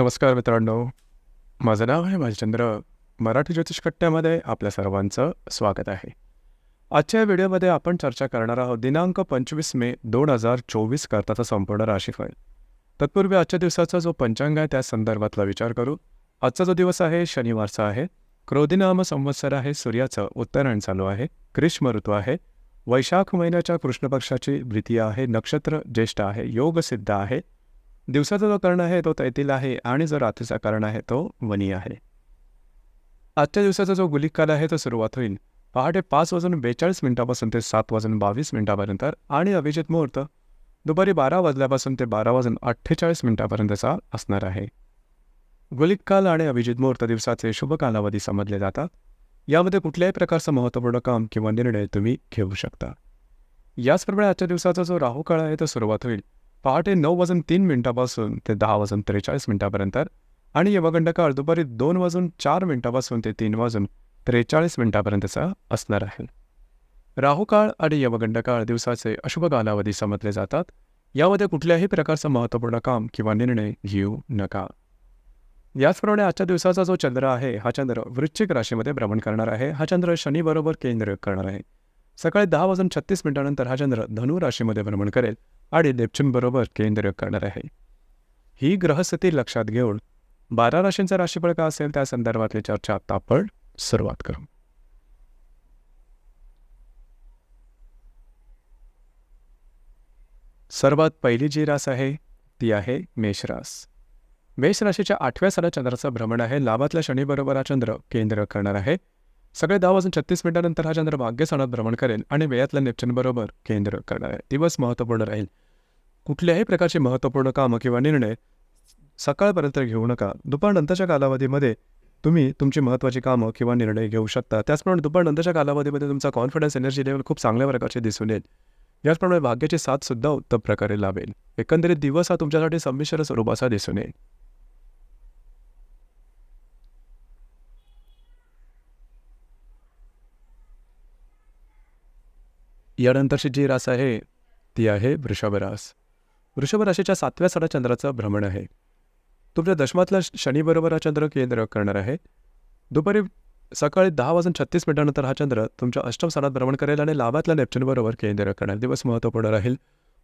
नमस्कार मित्रांनो. माझं नाव आहे भालचंद्र. मराठी ज्योतिषकट्ट्यामध्ये आपल्या सर्वांचं स्वागत आहे. आजच्या व्हिडिओमध्ये आपण चर्चा करणार आहोत दिनांक पंचवीस मे दोन हजार चोवीस करताचा संपूर्ण राशीफळ. तत्पूर्वी आजच्या दिवसाचा जो पंचांग आहे त्या संदर्भातला विचार करू. आजचा जो दिवस आहे शनिवारचा आहे. क्रोधिनाम संवत्सर आहे सूर्याचं उत्तरायण चालू आहे ग्रीष्म ऋतू आहे. वैशाख महिन्याच्या कृष्णपक्षाची भीती आहे नक्षत्र ज्येष्ठ आहे योग सिद्ध आहे. दिवसाचा जो कर्ण आहे तो तैतील आहे आणि जो रात्रीचा कर्ण आहे तो वनी आहे. आजच्या दिवसाचा जो गुलिक काल आहे तो सुरुवात होईल. पहाटे पाच वाजून बेचाळीस मिनिटापासून ते सात वाजून बावीस मिनिटापर्यंत आणि अभिजित मुहूर्त दुपारी बारा वाजल्यापासून ते बारा वाजून अठ्ठेचाळीस मिनिटापर्यंतचा असणार आहे. गुलिक काल आणि अभिजित मुहूर्त दिवसाचे शुभ कालावधी समजले जातात. यामध्ये कुठल्याही प्रकारचं महत्त्वपूर्ण काम किंवा निर्णय तुम्ही घेऊ शकता. याचप्रमाणे आजच्या दिवसाचा जो राहू काळ आहे तो सुरुवात होईल. पहाटे नऊ वाजून तीन मिनिटापासून ते दहा वाजून त्रेचाळीस मिनिटापर्यंत आणि यमगंड काळ दुपारी दोन वाजून चार मिनिटापासून ते तीन वाजून त्रेचाळीस मिनिटापर्यंतचा असणार आहे. राहू काळ आणि यमगंड काळ दिवसाचे अशुभ कालावधी समजले जातात. यामध्ये कुठल्याही प्रकारचं महत्त्वपूर्ण काम किंवा निर्णय घेऊ नका. याचप्रमाणे आजच्या दिवसाचा जो चंद्र आहे हा चंद्र वृश्चिक राशीमध्ये भ्रमण करणार आहे. हा चंद्र शनीबरोबर केंद्र करणार आहे. सकाळी दहा वाजून छत्तीस मिनिटानंतर हा चंद्र धनु राशीमध्ये भ्रमण करेल आणि नेपच्यूनबरोबर केंद्र करणार आहे. ही ग्रहस्थिती लक्षात घेऊन बारा राशींचा राशीफळ का असेल त्या संदर्भातली चर्चा आता आपण सुरुवात करू. सर्वात पहिली जी रास आहे ती आहे मेषरास मेष राशीच्या आठव्या साला चंद्राचं भ्रमण आहे. लाभातल्या शनीबरोबर हा चंद्र केंद्र करणार आहे. सगळे दहा वाजून छत्तीस मिनिटानंतर हा चंद्र भाग्यस्थानात भ्रमण करेल आणि वेळातल्या नेपच्यूनबरोबर केंद्र करणार आहे. दिवस महत्त्वपूर्ण राहील. कुठल्याही प्रकारचे महत्त्वपूर्ण कामं किंवा निर्णय सकाळपर्यंत घेऊ नका. दुपारनंतरच्या कालावधीमध्ये तुम्ही तुमची महत्त्वाची कामं किंवा निर्णय घेऊ शकता. त्याचप्रमाणे दुपारनंतरच्या कालावधीमध्ये तुमचा कॉन्फिडन्स एनर्जी लेवल खूप चांगल्या प्रकारचे दिसून येईल. याचप्रमाणे भाग्याची साथसुद्धा उत्तम प्रकारे लाभेल. एकंदरीत दिवस हा तुमच्यासाठी संमिश्र स्वरूपाचा दिसून येईल. यानंतरची जी रास आहे ती आहे वृषभरास वृषभ राशीच्या सातव्या साडा चंद्राचं भ्रमण आहे. तुमच्या दशमातल्या शनीबरोबर हा चंद्र केंद्र करणार आहे. दुपारी सकाळी दहा वाजून छत्तीस मिनिटानंतर हा चंद्र तुमच्या अष्टम स्थानात भ्रमण करेल आणि लाभातल्या नेपच्यूनबरोबर केंद्र करणार. दिवस महत्त्वपूर्ण राहील.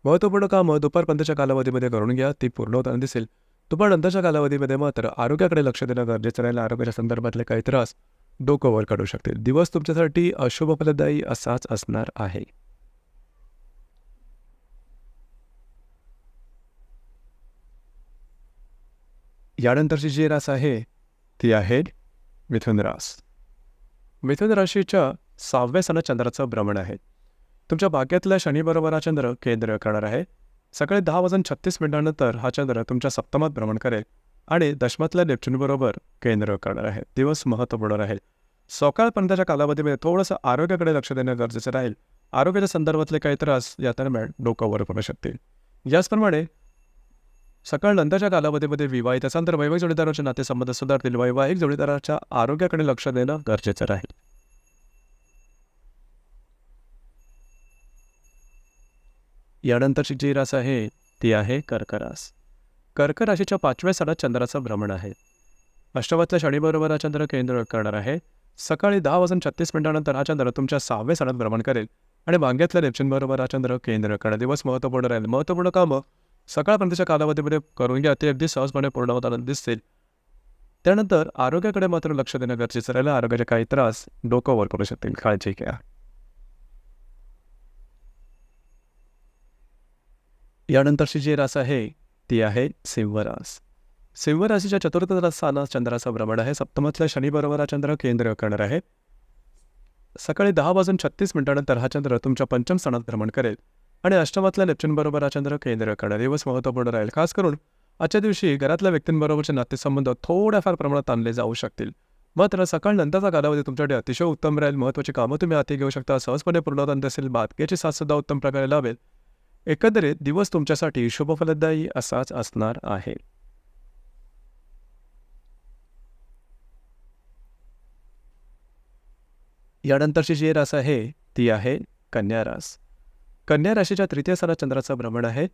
महत्त्वपूर्ण कामं दुपारपर्यंतच्या कालावधीमध्ये करून घ्या ती पूर्ण होताना दिसेल दुपारनंतरच्या कालावधीमध्ये मात्र आरोग्याकडे लक्ष देणं गरजेचं राहील. आरोग्याच्या संदर्भातले काही त्रास डोकं वर काढू शकतील. दिवस तुमच्यासाठी अशुभफलदायी असाच असणार आहे. यानंतरची जी रास आहे ती आहे मिथुन रास मिथुन राशीच्या सहाव्या सणात चंद्राचं भ्रमण आहे तुमच्या भाग्यातल्या शनीबरोबर हा चंद्र केंद्र करणार आहे. सकाळी दहा वाजून छत्तीस मिनिटांनंतर हा चंद्र तुमच्या सप्तमात भ्रमण करेल आणि दशमातल्या नेपच्यूनबरोबर केंद्र करणार आहे. दिवस महत्त्वपूर्ण राहील. सकाळपर्यंतच्या कालावधीमध्ये थोडंसं आरोग्याकडे लक्ष देणं गरजेचं राहील. आरोग्याच्या संदर्भातले काही त्रास या दरम्यान डोकं वर पडू शकतील. याचप्रमाणे सकाळ नंतरच्या कालावधीमध्ये विवाहित असाल तर वैवाहिक जोडीदाराचे नातेसंबंध सुधारतील. वैवाहिक जोडीदाराच्या आरोग्याकडे लक्ष देणं गरजेचं राहील. यानंतरची जी रास आहे ती आहे कर्करास. कर्क राशीच्या पाचव्या साडात चंद्राचं भ्रमण आहे. अष्टवातल्या शनीबरोबर हा चंद्र केंद्र करणार आहे. सकाळी दहा वाजून छत्तीस मिनिटानंतर हा चंद्र तुमच्या सहाव्या साडात भ्रमण करेल. आणि वांग्यातल्या नेपच्यूनबरोबर हा चंद्र केंद्र करणार. दिवस महत्त्वपूर्ण राहील. महत्त्वपूर्ण कामं सकाळपर्यंतच्या कालावधीमध्ये करून घ्या. ते अगदी सहजपणे पूर्ण होताना दिसतील त्यानंतर आरोग्याकडे मात्र लक्ष देणं गरजेचं राहिलं. आरोग्याचे काही त्रास डोकं वर करू शकतील. काळजी घ्या. यानंतरची जी रास आहे ती आहे सिंहरास. सिंहराशीच्या चतुर्थ स्थानात चंद्राचं भ्रमण आहे. सप्तमातल्या शनीबरोबर हा चंद्र केंद्र करणार आहे. सकाळी दहा वाजून छत्तीस मिनिटानंतर हा चंद्र तुमच्या पंचम स्थानात भ्रमण करेल. आणि अष्टमातल्या नेपच्यूनबरोबर हा चंद्र केंद्र दिवस महत्त्वपूर्ण राहील. खास करून आजच्या दिवशी घरातल्या व्यक्तींबरोबरचे नातेसंबंध थोड्याफार प्रमाणात आणले जाऊ शकतील. मात्र सकाळ नंतरचा कालावधी तुमच्यासाठी अतिशय उत्तम राहील. महत्त्वाची कामं तुम्ही हाती घेऊ शकता. सहजपणे पूर्ण असेल बातकेची साथसुद्धा उत्तम प्रकारे लावेल एकंदरीत दिवस तुमच्यासाठी शुभफलदायी असाच असणार आहे. यानंतरची जी रास आहे ती आहे कन्या रास. कन्या राशीच्या तृतीय स्थानात चंद्राचं भ्रमण आहे.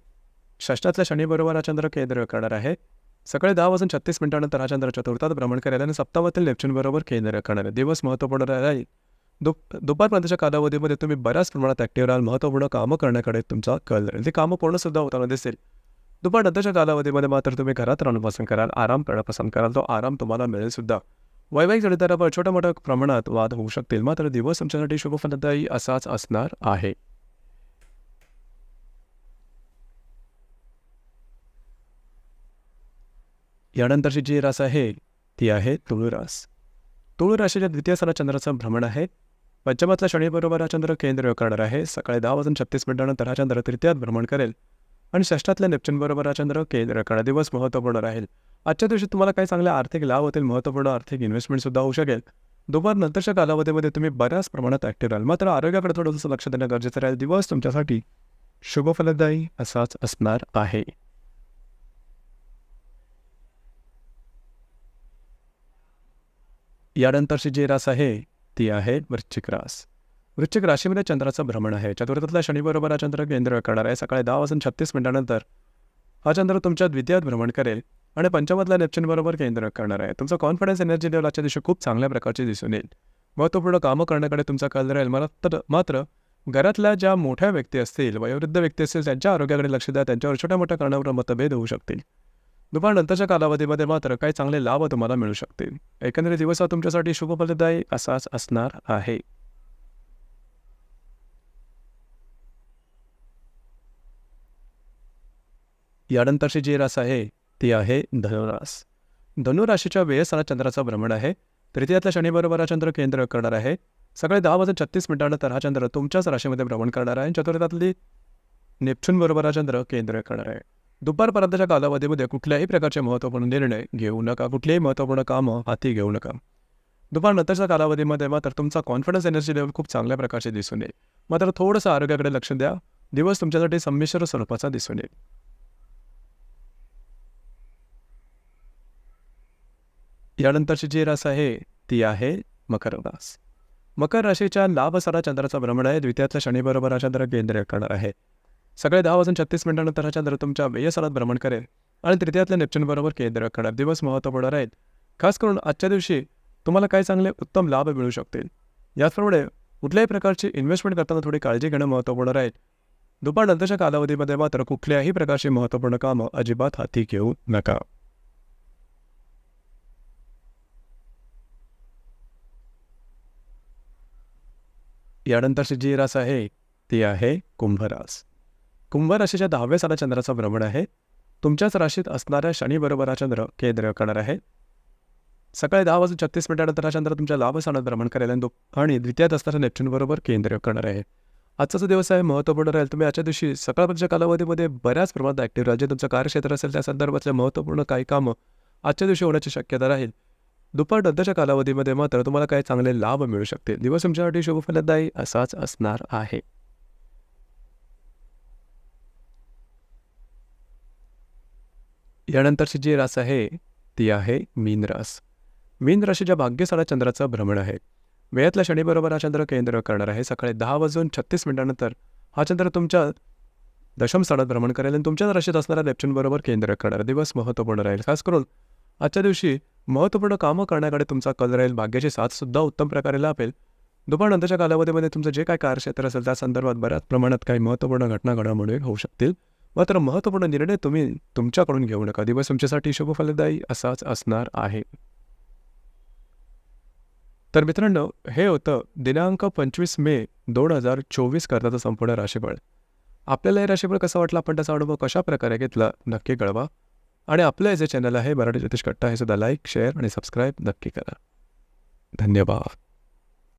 षष्टातल्या शनीबरोबर हा चंद्र केंद्र करणार आहे. सकाळी दहा वाजून छत्तीस मिनिटानंतर हा चंद्र चतुर्थात भ्रमण करेल आणि सप्तावातील नेपच्यूनबरोबर केंद्र करणार आहे. दिवस महत्त्वपूर्ण राहील दुप दुपारपर्यंतच्या कालावधीमध्ये तुम्ही बऱ्याच प्रमाणात ॲक्टिव्ह राहाल. महत्त्वपूर्ण कामं करण्याकडे तुमचा कल राहील ते कामं पूर्णसुद्धा होताना दिसेल. दुपारनंतरच्या कालावधीमध्ये मात्र तुम्ही घरात राहणं पसंत कराल. आराम करणं पसंत कराल. तो आराम तुम्हाला मिळेल सुद्धा. वैवाहिक जोडीदारावर छोट्या मोठ्या प्रमाणात वाद होऊ शकतील. मात्र दिवस तुमच्यासाठी शुभफलदायी असाच असणार आहे. यानंतरची जी रास आहे ती आहे तुळूरास. तुळू राशीच्या द्वितीय सला चंद्राचं भ्रमण आहे. पंचमातला शनीबरोबर हा चंद्र केंद्र करणार आहे. सकाळी दहा वाजून छत्तीस मिनिटानंतर हा चंद्र तृतीयात भ्रमण करेल. आणि षष्ठातल्या नेपच्यूनबरोबर हा चंद्र केंद्र करणार दिवस महत्त्वपूर्ण राहील. आजच्या दिवशी तुम्हाला काही चांगले आर्थिक लाभ होतील महत्त्वपूर्ण आर्थिक इन्व्हेस्टमेंटसुद्धा होऊ शकेल. दुपार नंतरच्या कालावधीमध्ये तुम्ही बऱ्याच प्रमाणात ॲक्टिव्ह राहाल. मात्र आरोग्याकडे थोडंसं लक्ष देणं गरजेचं राहील. दिवस तुमच्यासाठी शुभफलदायी असाच असणार आहे. यानंतरची जी रास आहे ती आहे वृश्चिक रास. वृश्चिक राशीमध्ये चंद्राचं भ्रमण आहे. चतुर्थातला शनीबरोबर हा चंद्र केंद्र करणार आहे. सकाळी दहा वाजून छत्तीस मिनिटानंतर हा चंद्र तुमच्या द्वितीयात भ्रमण करेल आणि पंचमातल्या नेप्चनबरोबर केंद्र करणार आहे. तुमचा कॉन्फिडन्स एनर्जी लेवल आजच्या दिवशी खूप चांगल्या प्रकारची दिसून येईल. महत्त्वपूर्ण कामं करण्याकडे तुमचा कल राहील. मला तर मात्र घरातल्या ज्या मोठ्या व्यक्ती असतील वयोवृद्ध व्यक्ती असतील त्यांच्या आरोग्याकडे लक्ष द्या. त्यांच्यावर छोट्या मोठ्या कारणावर मतभेद होऊ शकतील. दुपारनंतरच्या कालावधीमध्ये मात्र काही चांगले लाभ तुम्हाला मिळू शकतील. एकंदरीत दिवस हा तुमच्यासाठी शुभफलदायी असाच असणार आहे. यानंतरची जी रास आहे ती आहे धनुरास. धनुराशीच्या वेळेसाला चंद्राचं भ्रमण आहे. तृतीयातल्या शनीबरोबर हा चंद्र केंद्र करणार आहे. सकाळी दहा वाजून छत्तीस मिनिटानंतर हा चंद्र तुमच्याच राशीमध्ये भ्रमण करणार आहे चतुर्थातली नेपच्यून बरोबर हा चंद्र केंद्र करणार आहे. दुपारपर्यंतच्या कालावधीमध्ये कुठल्याही प्रकारचे महत्त्वपूर्ण निर्णय घेऊ नका कुठलेही महत्त्वपूर्ण कामं हाती घेऊ नका. दुपारनंतरच्या कालावधीमध्ये मात्र तुमचा कॉन्फिडन्स एनर्जी लेवल खूप चांगल्या प्रकारचे दिसून येईल. मात्र थोडंसं आरोग्याकडे लक्ष द्या. दिवस तुमच्यासाठी संमिश्र स्वरूपाचा दिसून येईल. यानंतरची जी रास आहे ती आहे मकर रास. मकर राशीच्या लाभसारा चंद्राचा भ्रमण आहे. द्वितीयातल्या शनीबरोबर हा चंद्र केंद्र करणार आहे. सकाळी दहा वाजून छत्तीस मिनिटानंतर हा चंद्र तुमच्या व्ययसालात भ्रमण करेल. आणि तृतीयातल्या नेपच्यूनबरोबर केंद्र खडप दिवस महत्त्वपूर्ण राहील खास करून आजच्या दिवशी तुम्हाला काही चांगले उत्तम लाभ मिळू शकतील? याचप्रमाणे कुठल्याही प्रकारची इन्व्हेस्टमेंट करताना थोडी काळजी घेणं महत्त्वपूर्ण राहील दुपारनंतरच्या कालावधीमध्ये मात्र कुठल्याही प्रकारची महत्त्वपूर्ण कामं अजिबात हाती घेऊ नका. यानंतरची जी रास आहे ती आहे कुंभरास. कुंभ राशीच्या दहाव्या साला चंद्राचं भ्रमण आहे. तुमच्याच राशीत असणाऱ्या शनीबरोबर हा चंद्र केंद्र करणार आहे. सकाळी दहा वाजून छत्तीस मिनिटानंतर हा चंद्र तुमच्या लाभ स्थानात भ्रमण करेल आणि आणि द्वितीयात असणाऱ्या नेपच्यूनबरोबर केंद्र करणार आहे. आजचा जो दिवस आहे महत्त्वपूर्ण राहील. तुम्ही आजच्या दिवशी सकाळपर्यंतच्या कालावधीमध्ये बऱ्याच प्रमाणात ॲक्टिव्ह राहा जे तुमचं कार्यक्षेत्र असेल त्या संदर्भातले महत्त्वपूर्ण काही कामं आजच्या दिवशी होण्याची शक्यता राहील. दुपारनंतरच्या कालावधीमध्ये मात्र तुम्हाला काही चांगले लाभ मिळू शकतील. दिवस तुमच्यासाठी शुभफलदायी असाच असणार आहे. यानंतरची जी रास आहे ती आहे मीन रास. मीन राशीच्या भाग्यसाला चंद्राचं भ्रमण आहे. वेळातल्या शनीबरोबर हा चंद्र केंद्र करणार आहे. सकाळी दहा वाजून छत्तीस मिनिटानंतर हा चंद्र तुमच्या दशम स्थानात भ्रमण करेल आणि तुमच्याच राशीत असणाऱ्या नेपच्यूनबरोबर केंद्र करणार. दिवस महत्त्वपूर्ण राहील. खास करून आजच्या दिवशी महत्त्वपूर्ण कामं करण्याकडे तुमचा कल राहील. भाग्याची साथसुद्धा उत्तम प्रकारे लाभेल दुपारनंतरच्या कालावधीमध्ये तुमचं जे काय कार्यक्षेत्र असेल त्या संदर्भात बऱ्याच प्रमाणात काही महत्त्वपूर्ण घटना घडामोडी होऊ शकतील. मात्र महत्त्वपूर्ण निर्णय तुम्ही तुमच्याकडून घेऊ नका. दिवस तुमच्यासाठी शुभफलदायी असाच असणार आहे. तर मित्रांनो हे होतं दिनांक पंचवीस मे दोन हजार चोवीस करताचं संपूर्ण राशीफळ. आपल्याला हे राशीफळ कसं वाटलं? आपण त्याचा अनुभव कशा प्रकारे घेतला? नक्की कळवा. आणि आपलं हे जे चॅनल आहे मराठी ज्योतिष कट्टा हे सुद्धा लाईक शेअर आणि सबस्क्राईब नक्की करा. धन्यवाद.